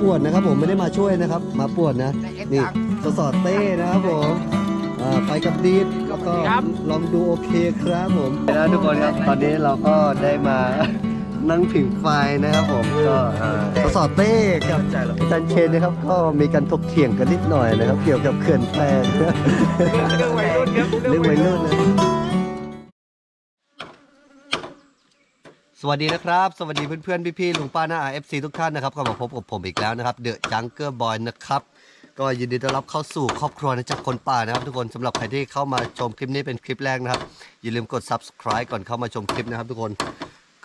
ปวดนะครับ ผมไม่ได้มาช่วยนะครับ มาปวดนะนี่สสอดเต้นะครับผมอ่าไปกับดีดแล้วก็ลองดูโอเคครับผมแล้วทุกคนครับตอนนี้เราก็ได้มานั่งผิงไฟนะครับผมก็อ่าสสอดเต้กับอาจารย์เชนนะครับ ก็มีการถกเถียงกันนิดหน่อยนะครับ เกี่ยวกับเขื่อนแพร่เรื่องวัยรุ่นครับเรื่องวัยรุ่นนะ สวัสดีนะครับ สวัสดีเพื่อนๆ พี่ๆลุงป้าน้าอาเอฟซีทุกท่านนะครับก็มาพบกับผมอีกแล้วนะครับเดอะจังเกอร์บอยนะครับ ก็ยินดีต้อนรับเข้าสู่ครอบครัวนะจากคนป่านะครับ ทุกคนสำหรับใครที่เข้ามาชมคลิปนี้เป็นคลิปแรกนะครับ อย่าลืมกด subscribe ก่อนเข้ามาชมคลิปนะครับ ทุกคน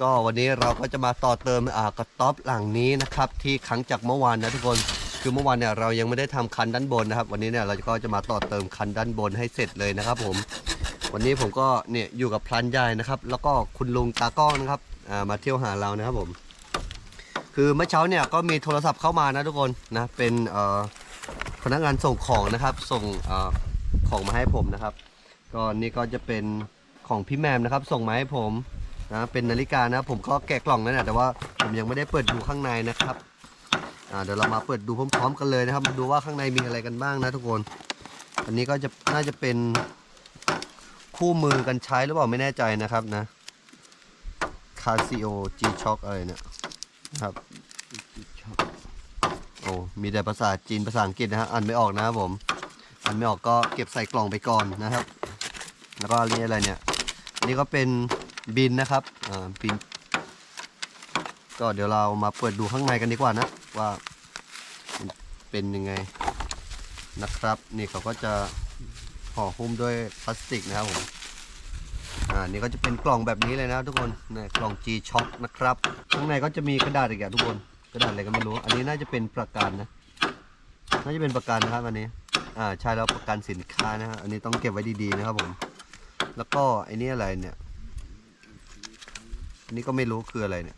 ก็วันนี้เราก็จะมาต่อเติมอ่ากระต๊อบหลังนี้นะครับที่ขังจากเมื่อวานนะทุกคนคือเมื่อวานเนี่ยเรายังไม่ได้ทำคันด้านบนนะครับ วันนี้เนี่ยเราก็จะมาต่อเติมคันด้านบนให้เสร็จเลยนะครับ ผม วันนี้ผมก็เนี่ยอยู่กับพลันใหญ่นะครับ แล้วก็คุณลุงตากล้องนะครับ มาเที่ยวหาเรานะครับผม คือเมื่อเช้าเนี่ยก็มีโทรศัพท์เข้ามานะทุกคนนะเป็นพนักงานส่งของนะครับส่งอของมาให้ผมนะครับ ก็นี่ก็จะเป็นของพี่แมมนะครับ ส่งมาให้ผมนะเป็นนาฬิกานะผมก็แกะกล่องแล้วนะแต่ว่าผมยังไม่ได้เปิดดูข้างในนะครับเดี๋ยวเรามาเปิดดูพร้อมๆกันเลยนะครับมาดูว่าข้างในมีอะไรกันบ้างนะทุกคน อันนี้ก็จะน่าจะเป็นคู่มือกันใช้หรือเปล่าไม่แน่ใจนะครับนะ Casio G Shock อะไรเนี่ยนะครับโอ้มีแต่ภาษาจีนภาษาอังกฤษนะฮะอ่านไม่ออกนะครับผมอ่านไม่ออกก็เก็บใส่กล่องไปก่อนนะครับ แล้วก็นี่อะไรเนี่ยอันนี้ก็เป็นบินนะครับอ่าบินก็เดี๋ยวเรามาเปิดดูข้างในกันดีกว่านะ ว่าเป็นยังไงนะครับ นี่เขาก็จะห่อหุ้มด้วยพลาสติกนะครับผม อ่านี่ก็จะเป็นกล่องแบบนี้เลยนะทุกคนนี่กล่อง G Shock นะครับข้างในก็จะมีกระดาษอีกอะทุกคน กระดาษอะไรก็ไม่รู้ อันนี้น่าจะเป็นประกันนะ น่าจะเป็นประกันนะครับอันนี้ อ่าใช่แล้วประกันสินค้านะฮะอันนี้ต้องเก็บไว้ดีๆนะครับผม แล้วก็ไอ้นี่อะไรเนี่ยอันนี้ก็ไม่รู้คืออะไรเนี่ย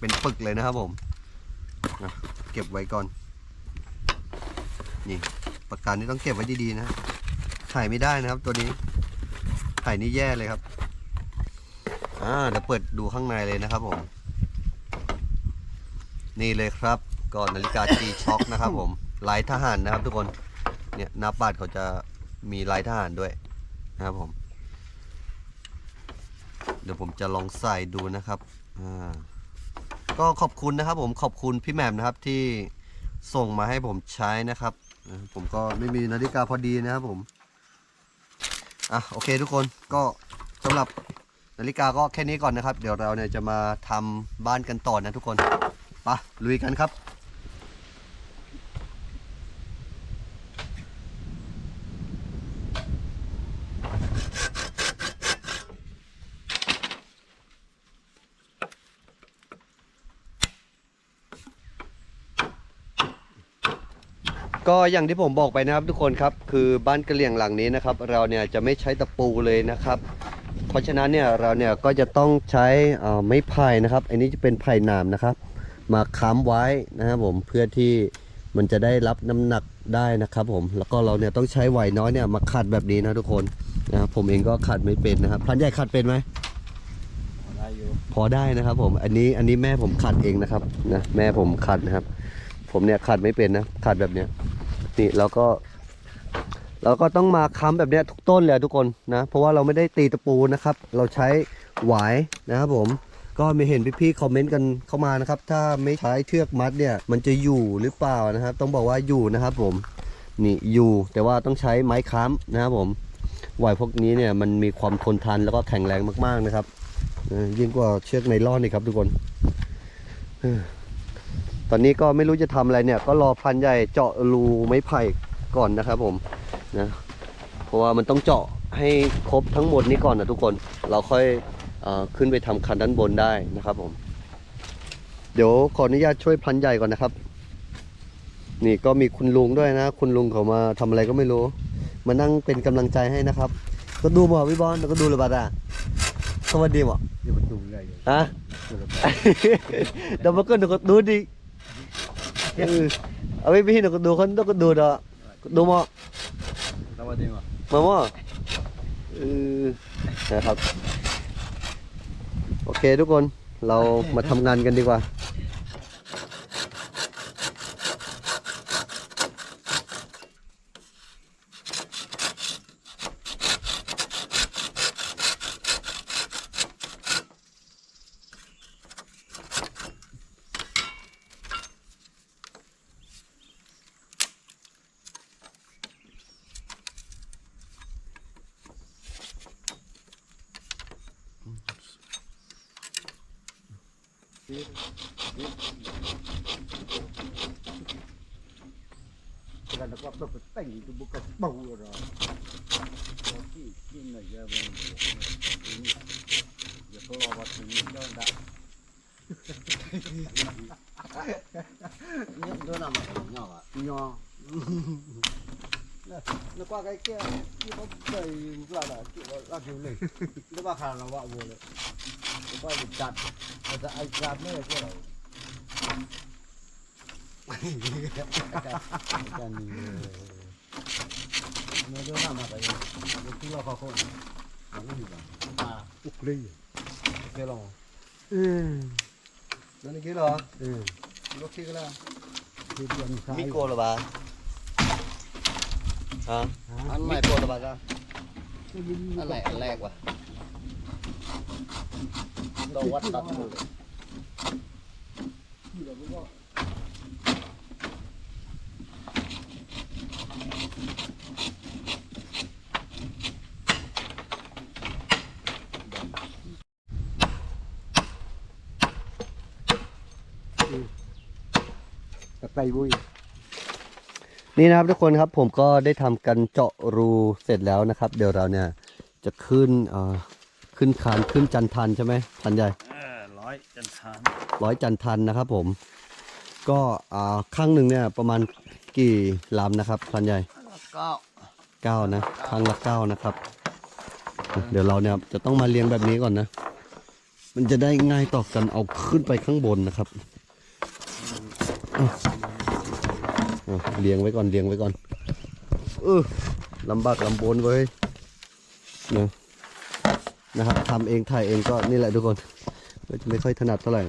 เป็นปึกเลยนะครับผมนะเก็บไว้ก่อน นี่ประกันนี่ต้องเก็บไว้ดีๆนะถ่ายไม่ได้นะครับตัวนี้ ถ่นี่แย่เลยครับ อ่าเดี๋ยวเปิดดูข้างในเลยนะครับผม นี่เลยครับ ก่อนนาฬิกา G Shock นะครับผมลายทหารนะครับทุกคน เนี่ยหน้าปัดเขาจะมีลายทหารด้วยนะครับผม เดี๋ยวผมจะลองใส่ดูนะครับ อ่า ก็ขอบคุณนะครับ ผมขอบคุณพี่แหม่มนะครับที่ส่งมาให้ผมใช้นะครับ ผมก็ไม่มีนาฬิกาพอดีนะครับผม อะโอเคทุกคนก็สำหรับนาฬิกาก็แค่นี้ก่อนนะครับ เดี๋ยวเราเนี่ยจะมาทำบ้านกันต่อนะทุกคนไปะลุยกันครับ ก็อย่างที่ผมบอกไปนะครับทุกคนครับคือบ้านกระเหลี่ยงหลังนี้นะครับ เราเนี่ยจะไม่ใช้ตะปูเลยนะครับ เพราะฉะนั้นเนี่ยเราเนี่ยก็จะต้องใช้ไม้ไผ่นะครับ อันนี้จะเป็นไผ่หนามนะครับ มาค้ำไว้นะครับผมเพื่อที่มันจะได้รับน้ำหนักได้นะครับ ผมแล้วก็เราเนี่ยต้องใช้ไหวน้อยเนี่ยมาขัดแบบนี้นะทุกคนนะครับผมเองก็ขัดไม่เป็นนะครับพันใหญ่ขัดเป็นไหมพอได้นะครับผมอันนี้อันนี้แม่ผมขัดเองนะครับนะแม่ผมขัดนะครับ ผมเนี่ยขัดไม่เป็นนะขัดแบบเนี้ย นี่แล้วก็เราก็ต้องมาค้ำแบบนี้ทุกต้นเลยทุกคนนะ เพราะว่าเราไม่ได้ตีตะปูนะครับ เราใช้หวายนะครับผมก็มีเห็นพี่ๆคอมเมนต์กันเข้ามานะครับ ถ้าไม่ใช้เชือกมัดเนี่ย มันจะอยู่หรือเปล่านะครับ ต้องบอกว่าอยู่นะครับผมนี่อยู่แต่ว่าต้องใช้ไม้ค้ำนะครับผมหวายพวกนี้เนี่ยมันมีความทนทานแล้วก็แข็งแรงมากๆนะครับยิ่งกว่าเชือกไนล่อนนี่ครับทุกคน ตอนนี้ก็ไม่รู้จะทำอะไรเนี่ย ก็รอพันใหญ่เจาะรูไม้ไผ่ก่อนนะครับผมนะเพราะว่ามันต้องเจาะให้ครบทั้งหมดนี้ก่อนนะทุกคนเราค่อยเออขึ้นไปทำคันด้านบนได้นะครับผม เดี๋ยวขออนุญาตช่วยพันใหญ่ก่อนนะครับ นี่ก็มีคุณลุงด้วยนะ คุณลุงเขามาทำอะไรก็ไม่รู้ มานั่งเป็นกำลังใจให้นะครับ ก็ดูบ่พี่บอลแล้วก็ดูเลยบัดอะสวัสดีบ่เดี๋ยวมันดูได้อยู่ฮะเดี๋ยวมันก็ห นูก็ดูดิเออเอาไว้พี่หนูก็ดูคนต้องก็ดูดอะดูมั้งสวัสดีมามามั้งเออนะครับ โอเคทุกคนเรามาทำงานกันดีกว่า nhận tôi làm nhỏ ạ, nhỏ nó qua cái kia như có đầy là là chịu là chịu lì nó bà khả là bạo vừa đấy nó qua bị chặt mà ra anh làm mấy cái kia rồi. Nó đưa làm mà cái nó cứ là khó khăn nó cũng gì cả à ục lê, cái kia là ừ. Nó cái kia là ừ nó kia là cái là. Dia dia ni sai. Miko là bà. Hả? Ăn mày cô là bà ra. Ăn này ăn lẹ quá. Đâu quắt tắt rồi. Tay vui. นี่นะ ครับทุกคนครับผมก็ได้ทำกันเจาะรูเสร็จแล้วนะครับ เดี๋ยวเราเนี่ยจะขึ้นเอ่อขึ้นคานขึ้นจันทันใช่ไหมทันใหญ่เออร้อยจันทานร้อยจันทันนะครับ ผม ก็อ่าข้างหนึ่งเนี่ยประมาณกี่ลำนะครับทันใหญ่ก็เก้านะข้างละเก้านะครับอะเดี๋ยวเราเนี่ยจะต้องมาเรียงแบบนี้ก่อนนะ มันจะได้ง่ายต่อกันเอาขึ้นไปข้างบนนะครับอะอะ เรียงไว้ก่อนเรียงไว้ก่อนเออลำบากลำบนเว้ยนะนะครับทำเองถ่ายเองก็นี่แหละทุกคนก็จะไม่ค่อยถนัดเท่าไหร่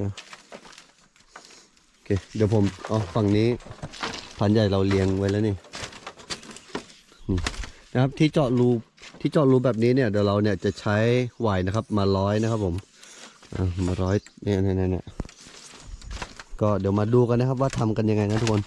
นะโอเคเดี๋ยวผมอ๋อฝั่งนี้พันใหญ่เราเรียงไว้แล้วนี่นะครับที่เจาะรูที่เจาะรูแบบนี้เนี่ยเดี๋ยวเราเนี่ยจะใช้ไหวนะครับ มาร้อยนะครับผมอะมาร้อยเนี่ยเนี่ยเนี่ยเนี่ย ก็เดี๋ยวมาดูกันนะครับว่าทำกันยังไงนะทุกคน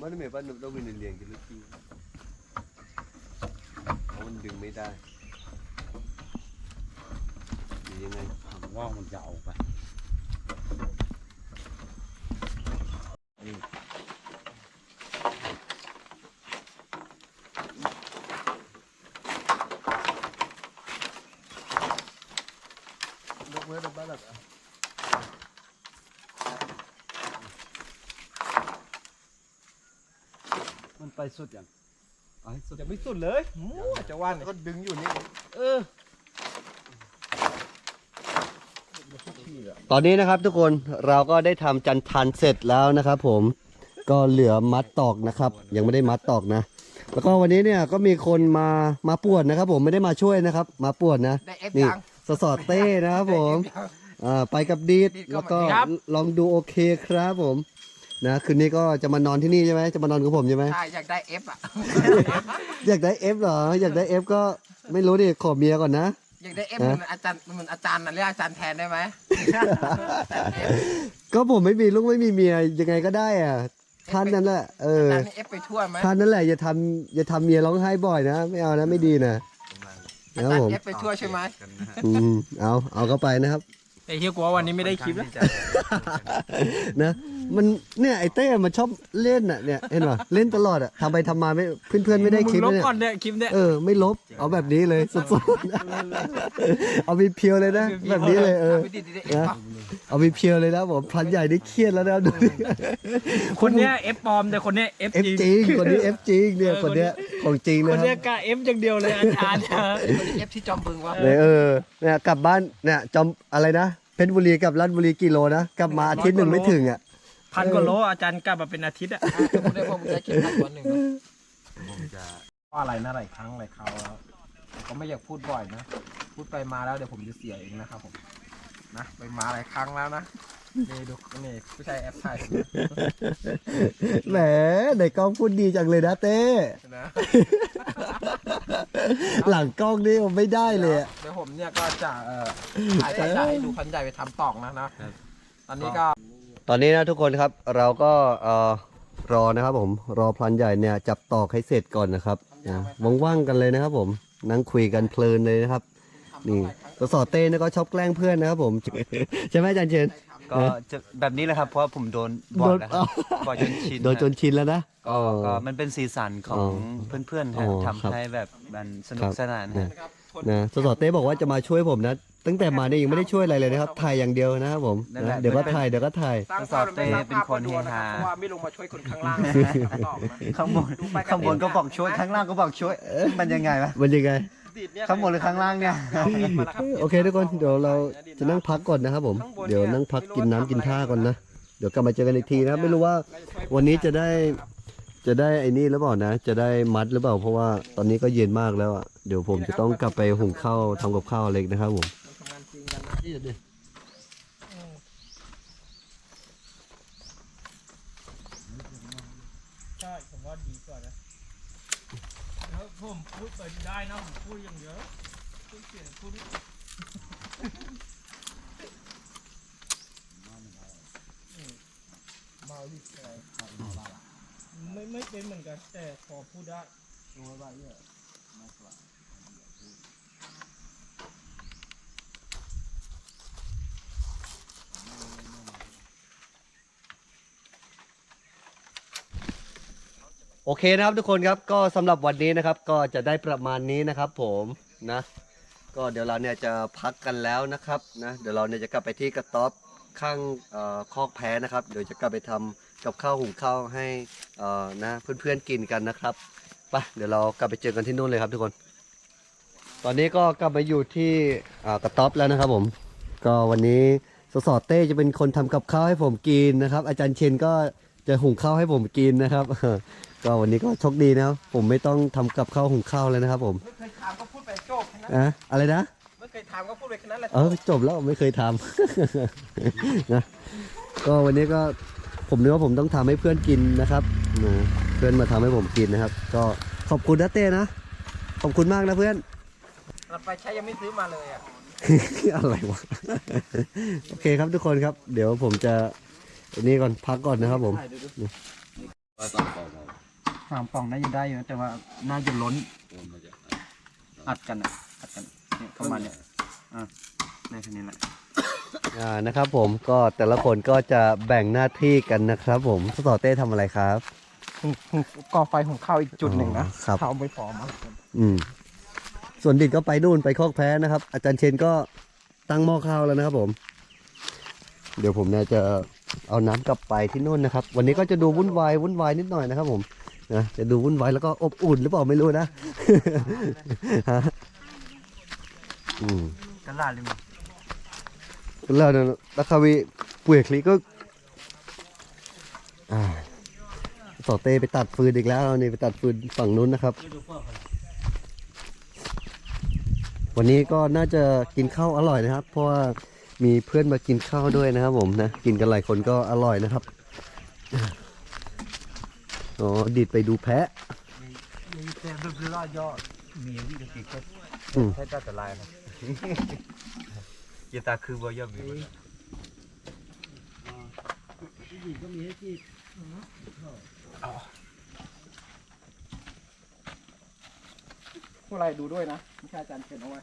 ไม่ได้หมายว่าต้องเป็นเลียงกันลูกทีเพราะมันดึงไม่ได้หรือยังไงหางว่ามันจะออกไป ยกเว้นบ้านหลักอะ มัน ไปสุดยังเอาให้สุดจะไม่สุดเลยมั่วจะว่านก็ดึงอยู่นี่ เออตอนนี้นะครับทุกคนเราก็ได้ทำจันทันเสร็จแล้วนะครับผมก็เหลือมัดตอกนะครับ ยังไม่ได้มัดตอกนะ แล้วก็วันนี้เนี่ยก็มีคนมามาปวดนะครับ ผมไม่ได้มาช่วยนะครับ มาปวดนะได้เอฟนี่ยัง สสอดเต้นะครับผมอ่าไปกับดีดดีดก็แล้วก็ครับลองดูโอเคครับผม นะคืนนี้ก็จะมานอนที่นี่ใช่ไหมจะมานอนกับผมใช่ไหมใช่อยากได้เอฟอะ อยากได้เอฟเหรอ อยากได้เอฟก็ไม่รู้ดิขอเมียก่อนนะ อยากได้เอฟเหมือนอาจารย์เหมือนอาจารย์น่ะเรียกอาจารย์แทนได้ไหม ก็ผมไม่มีลูกไม่มีเมียยังไงก็ได้อะท่านนั่นแหละเอออาจารย์นี่เอฟไปทั่วไหมท่านนั่นแหละอย่าทำอย่าทำเมียร้องไห้บ่อยนะไม่เอานะไม่ดีนะอานะครับจารผมย์เอฟไปทั่วใช่ไหมอืมเอาเอาเข้าไปนะครับเแต่เฮียกลัววันนี้ไม่ได้คลิปแล้ว นะมันเนี่ยไอเต้มันชอบเล่นอะเนี่ยเห็นป่ะเล่นตลอดอะทำไปทำมาไม่เพื่อนๆไม่ได้คลิปมึงลบเนี่ยก่อนเนี่ยคลิปเนี่ย เออไม่ลบเอาแบบนี้เลยสดๆ เอามีเพียวเลยนะ แบบนี้เลยเออวิธีที่ได้นะเอามีเพียวเลยนะผมพลันใหญ่นี่เครียดแล้วนะดูดิคนเนี้ยเอฟปลอมแต่คนเนี้ยเอฟเอฟจริงจริงคนนี้เอฟจริงเนี่ยเออคนเนี้ยของจริงคนะนคเนี้รัยบกล้าเอฟอย่างเดียวเลยอาจารย์นะ เอฟที่จอมบึงวะเนี่ยเออเนี่ยกลับบ้านเนี่ยจอมอะไรนะ เพชรบุรีกับราชบุรีกิโลนะกลับมาอาทิตย์หนึ่งไม่ถึงอะพันกว่าโลอาจารย์กลับมาเป็นอาทิตย์อะพูดได้พวกมึงได้คิดพันตัวหนึ่งนะว่าอะไรนะหลายครั้งหลายคราวแล้วผมก็ไม่อยากพูดบ่อยนะ พูดไปมาแล้วเดี๋ยวผมจะเสียเองนะครับผมนะไปมาหลายครั้งแล้วนะ นี่ดูนี่ผู้ชายแอปถ่ายผมแหมในกล้องพูดดีจังเลยนะเต้ นะหลังกล้องนี่ผมไม่ได้เลยอะเดี๋ยวผมเนี่ยก็จะเอ่อถ่ายคันใหญ่ให้ดูคันใหญ่ไปทำตอกนะนะตอนนี้ก็ตอนนี้นะทุกคนครับเราก็เอ่อรอนะครับผมรอพลันใหญ่เนี่ยจับตอกให้เสร็จก่อนนะครับนะว่างๆกันเลยนะครับผมนั่งคุยกันเพลินเลยนะครับ นี่ตัวสอเต้เนี่ยก็ชอบแกล้งเพื่อนนะครับผม ใช่ไหมอาจารย์เชน ก็จะแบบนี้แหละครับเพราะว่าผมโดนบ่อยแล้วครับโดนบ่อยจนชินโดนจนชินแล้วนะ ก็ก็มันเป็นสีสันขออ๋งอเพื่อนๆอ๋ฮะอครับ ทำให้แบบมันสนุครักบสนานนะฮะนะสสเต้บอกว่าจะมาช่วยผมนะ ตั้งแต่มาเนี่ยยังไม่ได้ช่วยอะไรเลยนะครับถ่ายอย่างเดียวนะครับผมนั่นแหนะละเดี๋ยวก็ถ่ายเดี๋ยวก็ถ่าย สร้างสาวเต้เป็นคนเฮฮาเพราะว่าไม่ลงมาช่วยคนข้างล่างทำตอกนะข้างบนข้างบนก็บอกช่วยข้างล่างก็บอกช่วยเอ๊ะมันยังไงวะมันยังไง ดีดเนี่ยข้างบนหรือข้างล่างเนี่ยเอาไปมาแล้วครับโอเคทุกคนเดี๋ยวเราจะนั่งพักก่อนนะครับผมเดี๋ยวนั่งพักกินน้ำกินท่าก่อนนะเดี๋ยวกลับมาเจอกันอีกทีนะไม่รู้ว่าวันนี้จะได้จะได้ไอ้นี่หรือเปล่านะ จะได้มัดหรือเปล่า เพราะว่าตอนนี้ก็เย็นมากแล้วอะเดี๋ยวผมจะต้องกลับไปหุงข้าวทำกับข้าวอะไรอีกนะครับผมทำงานจริงกันนะใช่ผมว่าดีกว่านะ แล้วผมพูดไปได้นะผมพูดอย่างเดียวพูดเสียงพูดเมาดิอะไรไม่ไม่เป็นเหมือนกันแต่พอพูดได้ โอเคนะครับทุกคนครับก็สำหรับวันนี้นะครับ ก็จะได้ประมาณนี้นะครับผมนะ ก็เดี๋ยวเราเนี่ยจะพักกันแล้วนะครับนะเดี๋ยวเราเนี่ยจะกลับไปที่กระต๊อบข้างเอ่อคอกแพ้นะครับเดี๋ยวจะกลับไปทำกับข้าวหุงข้าวให้เอ่อนะเพื่อนๆกินกันนะครับไปเดี๋ยวเรากลับไปเจอกันที่นู่นเลยครับทุกคน ตอนนี้ก็กลับมาอยู่ที่อ่ากระต๊อบแล้วนะครับผม ก็วันนี้สสเต้จะเป็นคนทำกับข้าวให้ผมกินนะครับ อาจารย์เชนก็จะหุงข้าวให้ผมกินนะครับ ก็วันนี้ก็โชคดีนะครับผมไม่ต้องทำกับข้าวหุงข้าวเลยนะครับ ผมไม่เคยถามก็พูดไปจบแค่นั้นอะอะไรนะ ไม่เคยถามก็พูดไปแค่นั้นแหละเออจบแล้วไม่เคยทำ นะก็วันนี้ก็ผมนึกว่าผมต้องทำให้เพื่อนกินนะครับนะเพื่อนมาทำให้ผมกินนะครับ ก็ขอบคุณนะเต้นะขอบคุณมากนะเพื่อน เราไปใช้ยังไม่ซื้อมาเลยอะ อะไรวะ โอเคครับทุกคนครับ เดี๋ยวผมจะอันนี่ก่อนพักก่อนนะครับผม สามปล่องน่าจะได้อยู่นะแต่ว่าน่าจะล้นอัดกันอะอัดกันเนี่ยประมาณเนี้ยอะในแค่นี้แหละอ่านะครับผมก็แต่ละคนก็จะแบ่งหน้าที่กันนะครับผมสสเต้ทำอะไรครับ ก่อไฟของข้าวอีกจุดหนึ่งนะอ๋อครับข้าวไม่พอมั้งอืมส่วนดิดก็ไปนู่นไปคอกแพ้นะครับ อาจารย์เชนก็ตั้งหม้อข้าวแล้วนะครับผม เดี๋ยวผมเนี่ยจะเอาน้ำกลับไปที่นู่นนะครับ วันนี้ก็จะดูวุ่นวายวุ่นวายนิดหน่อยนะครับผม นะจะดูวุ่นวายแล้วก็อบอุ่นหรือเปล่าไม่รู้นะฮะอืม กันลาดเลยมั้งแล้วนะแล้วคาวีป่วยคลิก็อ่าสอเต้ไปตัดฟืนอีกแล้วนี่ไปตัดฟืนฝั่งนู้นนะครับ วันนี้ก็น่าจะกินข้าวอร่อยนะครับ เพราะว่ามีเพื่อนมากินข้าวด้วยนะครับผมนะ กินกันหลายคนก็อร่อยนะครับ อ๋อดิดไปดูแพะแต่แบบรอดยอดมีวิธีกิจก็อืมแค่จะแต่ลายนะยีตาคือบ่ยอมมีพวกอะไรดูด้วยนะไม่ใช่อาจารย์เขียนเอาไว้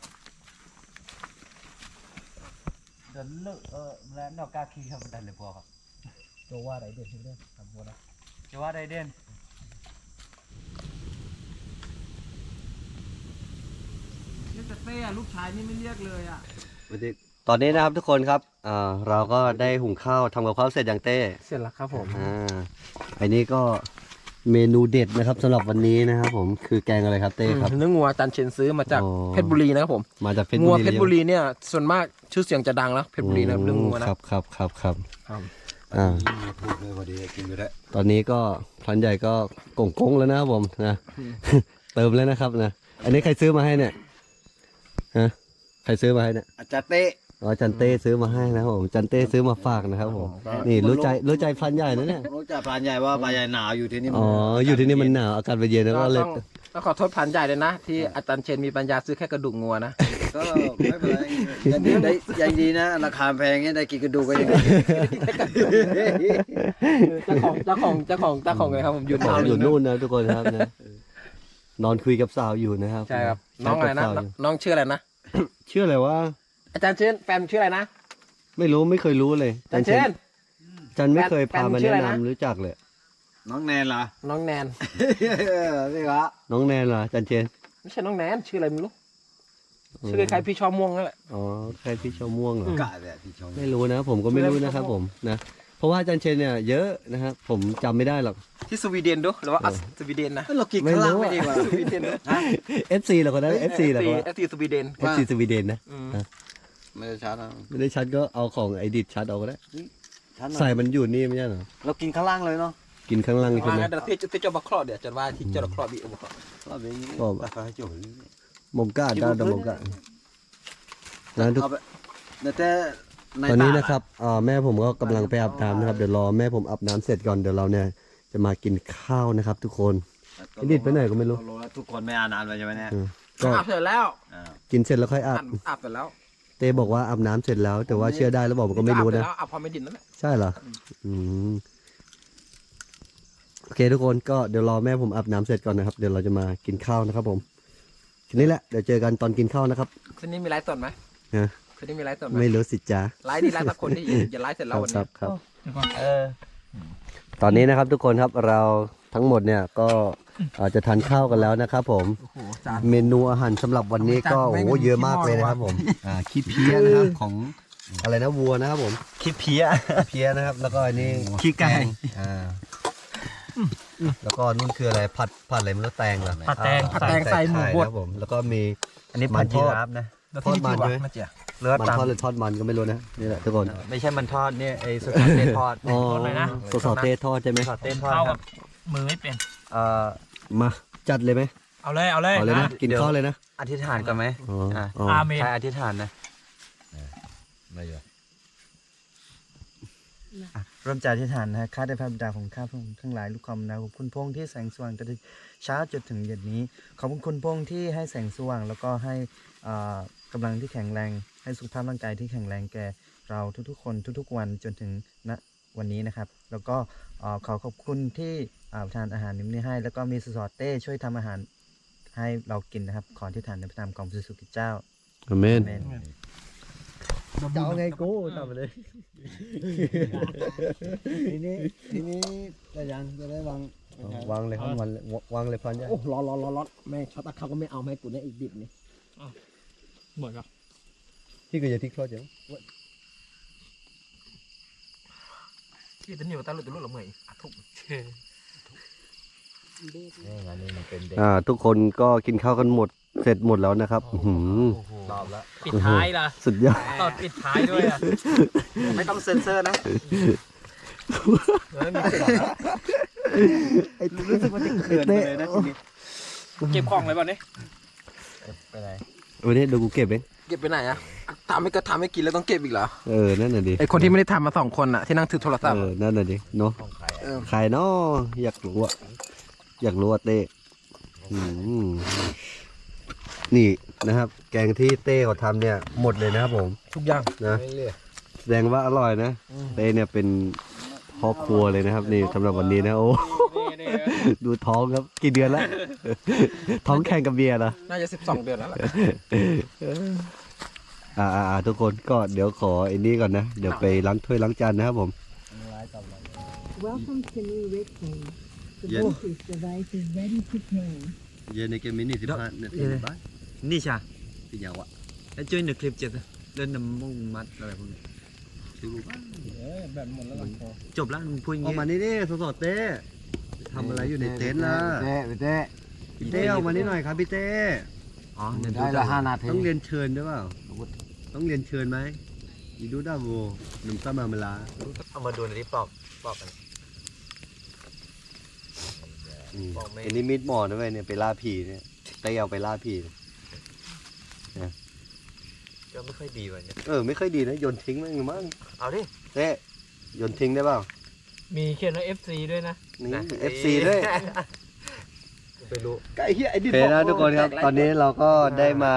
จะเลิกเออแล้วนอกกาคีครับมันดันเลยพอครับตัวว่าอะไรเด็ดที่เรื่องทำบัวนะ จะว่าได้เด่นนี่แต่เต้อะลูกชายนี่ไม่เรียกเลยอะตอนนี้นะครับทุกคนครับอ่าเราก็ได้หุงข้าวทำกับข้าวเสร็จอย่างเต้เสร็จแล้วครับผม อ่าอันนี้ก็เมนูเด็ดนะครับสำหรับวันนี้นะครับผมคือแกงอะไรครับเต้ครับ เนื้องัวจันเชนซื้อมาจากอ๋อเพชรบุรีนะครับผมมาจากเพชรงับุวรีเพชรบุรีเนี่ยส่วนมากชื่อเสียงจะดังแล้วเพชรบุรีนะครับเรื่องงัวนะครับครับครับครับ ครับ อ่าพูดเลยพอดีกินอยู่แล้วตอนนี้ก็พลันใหญ่ก็กงกงๆแล้วนะครับผมนะ เติมแล้วนะครับนะอันนี้ใครซื้อมาให้เนี่ยฮะใครซื้อมาให้เนี่ยอาจารย์เต้อ๋อจันเต้ซื้อมาให้นะครับผมจันเต้ซื้อมาฝากนะครับผมนี่รู้ใจรู้ใจพลันใหญ่นะเนี่ยรู้จักพรานใหญ่ว่าพรานใหญ่หนาวอยู่ที่นี่อ๋ออยู่ที่นี่มันหนาวอากาศมันเย็นแล้วก็ก็เลยต้องต้องขอโทษพันใหญ่เลยนะ ที่อาจารย์เชนมีปัญญาซื้อแค่กระดูกงัวนะ ก็ไม่เป็นไร ยังดีได้ยังดีนะ ราคาแพงเงี้ยได้กินกระดูกก็ยังดีเจ้าของเจ้าของเจ้าของเจ้าของเลยครับผมอยู่ขอทางงอยู่นู่นนะทุกคนครับนะนอนคุยกับสาวอยู่นะครับใช่ครับน้องอะไรนะแชทกับสาวยู่น้องชื่ออะไรนะชื่ออะไรวะอาจารย์เชนแฟนชื่ออะไรนะไม่รู้ไม่เคยรู้เลยอาจารย์เชน จันไม่เคยแฟนพามาชื่อแนะอะไรนะ นำรู้จักเลย น้องแนนล่ะน้องแนนนี่ครับน้องแนนเหรอจันเจนไม่ใช่น้องแนนชื่ออะไรไม่รู้ ชื่อคล้ายๆพี่ชอม่วงนั่นแหละอ๋อใครพี่ชมม่วงเหรอ กะแบบที่ชมไม่รู้นะ ผมก็ไม่รู้นะครับผมนะ เพราะว่าจันเชนเนี่ยเยอะนะครับผมจำไม่ได้หรอก ที่สวีเดนดูหรือว่าอัสสวีเดนนะเรากินข้างล่างไม่ดีกว่าสวีเดนดู FC เหรอคนนั้น FC เหรอคนนั้น เอฟซีสวีเดน FC สวีเดนนะอืมไม่ได้ชัดนะไม่ได้ชัดก็เอาของไอดิดชัดเอาก็ได้ชัดหน่ใส่อยมันอยู่นี่ไม่ใช่เหรอ เรากินข้างล่างเลยเนาะกินข้างล่างใช่มาไหม งั้นเดี๋ยวที่ที่เจ้าบักคลอดเดี๋ยวจะว่าที่เจ้าบักคลอดบีอุบักคลอดก็เป็นอย่างนี้บอกราคาจบ มมก้าด้านดมก้านะทุก เอาไปแต่แต่ในตอนนี้ตานะครับอ่าแม่ผมก็กำลังไปอาบน้ำนะครับ เดี๋ยวรอแม่ผมอาบน้ำเสร็จก่อน เดี๋ยวเราเนี่ยจะมากินข้าวนะครับ ทุกคนไอดิดไปไหนก็ไม่รู้เราทุกคนไม่อ่านอ่านไปใช่ไหมเนี่ยเออก็อาบเสร็จแล้วอ่ากินเสร็จแล้วค่อยอาบอาบ อาบเสร็จแล้วเต้บอกว่าอาบน้ำเสร็จแล้ว แต่ว่าเชื่อได้แล้วบอกผมก็ไม่รู้นะอาบเสจแล้วอาบพร้อมไม่ดินนั่นแหละใช่เหรอ อืม โอเคทุกคนก็เดี๋ยวรอแม่ผมอาบน้ำเสร็จก่อนนะครับ เดี๋ยวเราจะมากินข้าวนะครับผม ทีนี้แหละเดี๋ยวเจอกันตอนกินข้าวนะครับคืนนี้มีไลฟ์สดไหมฮะคืนนี้มีไลฟ์สดไหมไม่รู้สิจ้าไลฟ์ดีไลฟ์สักคนที่อย่าไลฟ์เสร็จคแล้วรับวันครันี้บครับ เออตอนนี้นะครับทุกคนครับเราทั้งหมดเนี่ยก็อาจจะทานข้าวกันแล้วนะครับผม โอ้โหจาน เมนูอาหารสำหรับวันนี้ก็จานไม่โอ้โหมีเยอะมากเลยนะครับผมอ่าขี้เพี้ยนะครับของอะไรนะวัวนะครับผมคิดเพี้ยขี้เพี้ยนะครับ แล้วก็อันนี้ขี้ไก่ อ่า แล้วก็นู่นคืออะไรผัดผัดอะไรไม่รู้แตงเหรอผัดแตงอ่าผัดแตงใส่หมูบดนะครับผมแล้วก็มีอันนี้มัผัดนทยีอดราฟนะแล้วที่ทอดมันที่ด้วยวะมาเจียเลือดมันตามทอดหรือทอดมันก็ไม่รู้นะนี่แหละทุกคนไม่ใช่มันทอดเนี่ยไอ้สดๆเต้ทอดอ๋อทอดเลยนะสสเต้ทอดใช่ไหมสดเต้ทอดเข้าคกัรับบมือไม่เป็นเอ่อมาจัดเลยไหมเอาเลยเอาเลยเอาเลยนะนะกินเดี๋ยวข้าวเลยนะอธิษฐานกันไหมอ๋ออะอ๋ออาเมนใครอธิษฐานนะไม่เยอะอะเริ่มจากอธิษฐานนะฮะข้าได้พระบิดาของข้าพระองค์ทั้งหลายลูกคำนะขอบคุณพระองค์ที่แสงสว่างตั้งแต่เช้าจนถึงเย็นนี้ ขอบคุณพระองค์ที่ให้แสงสว่าง แล้วก็ให้อ่ากำลังที่แข็งแรง ให้สุขภาพร่างกายที่แข็งแรงแก่เราทุกๆ คนทุกๆ วันจนถึงณวันนี้นะครับ แล้วก็อ่าขอขอบคุณที่อ่าทานอาหารนี้ให้ แล้วก็มีสสอเต้ช่วยทำอาหารให้เรากินนะครับ ขอที่ฐานในพระนามของพระสุกิเจ้าอาเมนอาเมน จะเอาไงกูทำไปเลยทีนี้ทีนี้จะยังจะได้วางวางเลยครับวางวางเลยพันใหญ่โอ้ร้อนร้อนร้อนร้อนแม่งช็อตตะเขาก็ไม่เอาให้กูเนี่ยอีกดิบนี่เหมือนกับที่ก็จะทิ้งทอดเดี๋ยวที่ตันอยู่ตาลุดตะลุดละเมยอะทุกงานนี้มันเป็นเด็กอ่าทุกคนก็กินข้าวกันหมด เสร็จหมดแล้วนะครับอื้อหื อรอบแล้วปิดท้ายล่ะสุดยอดตอนปิดท้ายด้วยอะไม่ต้องเซ็นเซอร์นะเออมีเสียงนะรู้สึกว่าจะเขินไปเลยนะทีนี้เก็บของเลยป่ะเนี่ยไปไหนวันนี้เดูกูเก็บเองเก็บไปไหนอะทำให้ก็ทำให้กินแล้วต้องเก็บอีกเหรอเออนั่นน่ะดิไอคนที่ไม่ได้ทำมาสองคนอะที่นั่งถือโทรศัพท์เออะอนั่นน่ะดิเนาะของใครเออใครเนาะอยากรู้อะอยากรู้อะเต้อืมนี่ นะครับ แกงที่เต้เขาทำเนี่ยหมดเลยนะครับผมทุกอย่างนะแสดงว่าอร่อยนะเต้เนี่ยเป็นครอบครัวเลยนะครับ นี่สำหรับวันนี้นะโอ้นี่ดูท้องครับกี่เดือนแล้ว ท้องแข่งกับเบียร์เหรอน่าจะสิบสองเดือนแล้วแหละอ่าอ่าอ่าทุกคนก็เดี๋ยวขอไอ้นี่ก่อนนะ เดี๋ยวไปล้างถ้วยล้างจานนะครับผม Welcome to New Richmond. The Yes. Bluetooth device is ready to pair. เย็นในเกมมิ นิสิบห้านาทีในบ้านนี่ชาพี่ยาวอะแล้วช่วยในคลิปจะเล่นน้ำมุงมัดอะไรพวกนี้ชื่อบ้านเอ้ยแบบหมดแล้วหลังคอจบแล้วมึงพูดอย่างออกงี้มานี่นี่สดๆเต้ทำอะไรอยู่ในเต็นท์ล่ะเต้เต้พี่เต้ออกมานี่หน่อยครับพี่เต้อ๋อเดี๋ยวดูได้ละห้านาทีต้องเรียนเชิญด้วยเปล่าต้องเรียนเชิญไหมอีดูดาโวหนุ่มตามาเมลาเอามาดูหน่อยที่ปอกปอกกันอืมบอกไม่อันนี้มิดหมอนะเว้ยเนี่ยไปล่าผีเนี่ยเต้เอาไปล่าผี ก็ไม่ค่อยดีวันนี้เออไม่ค่อยดีนะโยนทิ้งมั้งหรือมั้งเอาดิเต้โยนทิ้งได้เปล่ามีเขียนว่า FC ด้วยนะนี่นะ FC ด้วยไปรู้ไก่เหี้ยไอ้ดิโอเคนะทุกคนครับ ตอนนี้เราก็ได้มา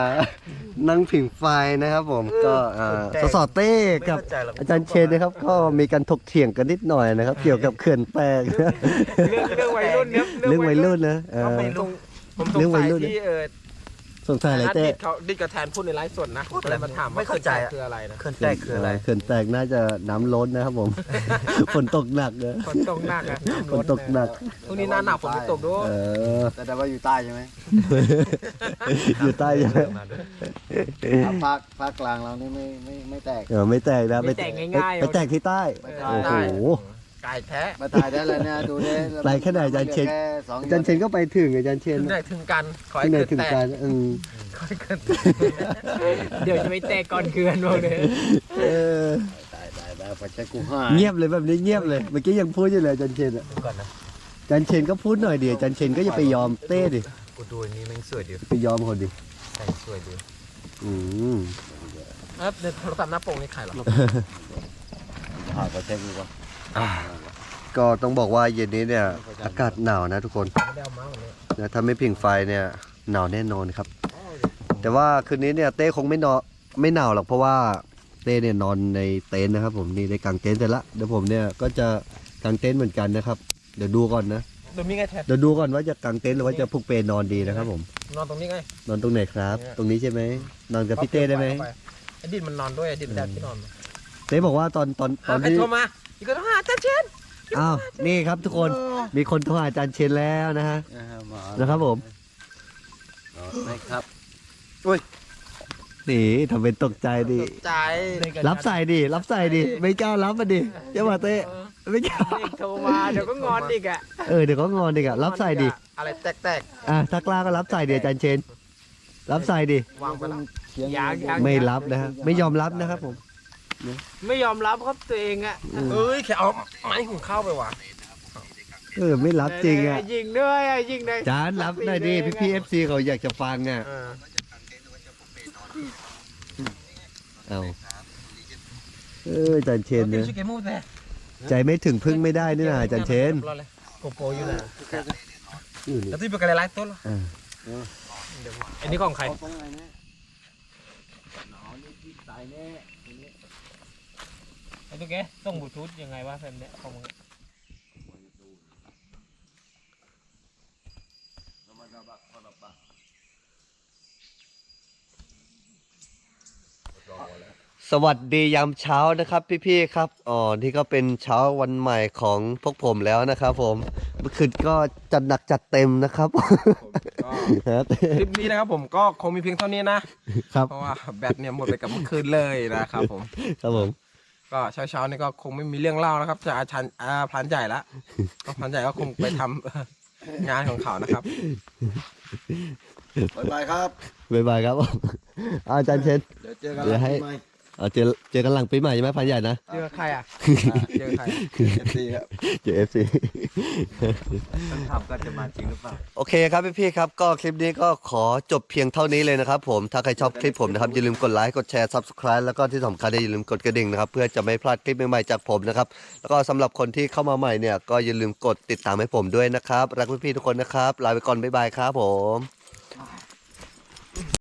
นั่งผิงไฟนะครับผมก็อ่าสสเต้ไม่กับเข้าใจหรอกอาจารย์เชนนะครับ ก็มีการถกเถียงกันนิดหน่อยนะครับ เกี่ยวกับเขื่อนแปลงเรื่องเรื่องวัยรุ่นเนี่ยเรื่องวัยรุ่นนะเอก็อไม่รู้ผมสเรื่องงวัสัยยรุ่นที่เออ สงสัยอะไรนัดเต้ดิดเขาดิดกับแทนพูดในไลฟ์สดนะผมก็เลยมาถามว่าไม่เข้าใจอะคืออะไรนะเคลื่อนแตกคืออะไรเขื่อนแตกน่าจะน้ำล้นนะครับผม ฝนตกหนักนะฝนตกหนักอะฝนตกหนักพรุ่งนี้หน้าหนาวฝนไม่ตกด้วยเออแต่แต่ว่าอยู่ใต้ใช่ไหมอยู่ใต้ใช่ไหมอะภาคภาคกลางเรานี่ไม่ไม่ไม่แตกเออไม่แตกนะไม่แตกง่ายๆไปแตกที่ใต้ไม่เอแตอกโอ้โห ไก่แท้มาถ่ายได้เลยเนี่ยดูดิไกลแค่ไหนอาจารย์เชน แค่สองอาจารย์เชนก็ไปถึงอาจารย์เชนถึงไหนถึงกัน ขอให้ที่ไหนเกิดถึงแตการกอืมขอให้เกิดแตกเดี๋ยวจะไปแตกก่อนเคือนบอกเลยเออตายตายตายพอใช้กูห้าเงียบเลยแบบนี้เงียบเลยเมื่อกี้ยังพูดอยู่เลยอาจารย์เชนอะก่อนนะอาจารย์เชนก็พูดหน่อยดิอาจารย์เชนก็อย่าไปยอมเต้ดิกูดูอันนี้แม่งสวยดีไปยอมคนดิแต่งสวยดีอืมเออเดี๋ยวโทรศัพท์หน้าโป่งนี่ใครหรออ่าพอใช้กูก็ ก็ต้องบอกว่าเย็นนี้เนี่ย อากาศหนาวนะทุกคนไม่ได้เอามาวันนี้นะถ้าไม่ผิงไฟเนี่ยหนาวแน่นอนครับ แต่ว่าคืนนี้เนี่ยเต้คงไม่นอนไม่หนาวหรอกเพราะว่าเต้เนี่ยนอนในเต็นท์นะครับ ผมนี่ได้กางเต็นท์เสร็จละเดี๋ยวผมเนี่ยก็จะกางเต็นท์เหมือนกันนะครับ เดี๋ยวดูก่อนนะเดี๋ยวมีไงแทนเดี๋ยวดูก่อนว่าจะกางเต็นท์หรือว่าจะผูกเปลนอนดีนะครับ ผม นอนตรงนี้ไง นอนตรงไหนครับเนี่ยตรงนี้ใช่ไหมนอนกับพี่เต้ได้ไหมไอ้ดินมันนอนด้วยไอ้ดินมันแดดที่นอนเต้บอกว่าตอนตอนตอะอนใครที่โทรมา อีกคนโทรหาอาจารย์เชนอ้าวนี่ครับทุกคนมีคนโทรหาอาจารย์เชนแล้วนะฮะอ่ามานะครับผมไม่ครับนี่ทำเป็นตกใจดิตกใจรับใส่ดิรับใส่ดิไม่กล้ารับมาดิเจ้ามาเต้ไม่กล้าเด็กโทรมาเดี๋ยวก็งอนอีกอะเออเดี๋ยวก็งอนดิอะรับใส่ดิอะไรแตกอะถ้ากล้าก็รับใส่ดิอาจารย์เชนรับใส่ดิๆวางไปแล้วเขียนยังยังไม่รับนะฮะไม่ยอมรับนะครับผม ไม่ยอมรับครับตัวเองอะเอ้ยแค่เอาไม้หุงข้าวไปว่ะเออไม่รับจริงอะยิงด้วยอะยิงด้วยจานรับหน่อยดิพี่พีเอฟซีเขาอยากจะฟังอะเออเอาเอออาจารย์เชนเดี๋ยเนี่วยชิคกี้มูแต่ใจไม่ถึงพึ่งไม่ได้นี่นะอาจารย์เชนโกโปรอยู่นะอยู่นี่แล้วที่เป็นอะไรไลฟ์ต้นอ่าอันนี้ของใคร ตรงไหนเนี่ยหนาวนี่พี่ตายแน่ไอ้ตุ๊กแกส่งบลูทูธยังไงวะแฟนเนี่ยของมึงสวัสดียามเช้านะครับพี่ๆครับอ๋อนี่ก็เป็นเช้าวันใหม่ของพวกผมแล้วนะครับ ผมเมื่อคืนก็จัดหนักจัดเต็มนะครับฮะคลิปนี้นะครับผมก็คงมีเพียงเท่านี้นะครับ เพราะว่าแบตเนี่ยหมดไปกับเมื่อคืนเลยนะครับผม ครับผม ก็เช้าๆนี่ก็คงไม่มีเรื่องเล่านะครับ จะอาจารย์อาพรานใหญ่ละก็พรานใหญ่ก็คงไปทำงานของเขานะครับ บ๊ายบายครับ บ๊ายบายครับอาจารย์เชน เดี๋ยวเจอกันเดี๋ยวให้ใหม่ เอาเจอเจอกันหลังปีใหม่ใช่ไหมพันใหญ่นะ เจอใครอะ เจอใครเอฟซีครับเจอเอฟซีทำก็จะมาจริงหรือเปล่า โอเคครับพี่ๆครับก็คลิปนี้ก็ขอจบเพียงเท่านี้เลยนะครับผมถ้าใครชอบคลิปผมนะครับอย่าลืมกดไลค์กดแชร์ subscribe แล้วก็ที่สำคัญอย่าลืมกดกระดิ่งนะครับเพื่อจะไม่พลาดคลิปใหม่ๆจากผมนะครับแล้วก็สำหรับคนที่เข้ามาใหม่เนี่ยก็อย่าลืมกดติดตามให้ผมด้วยนะครับรักพี่ๆทุกคนนะครับลาไปก่อนบ๊ายบายครับผม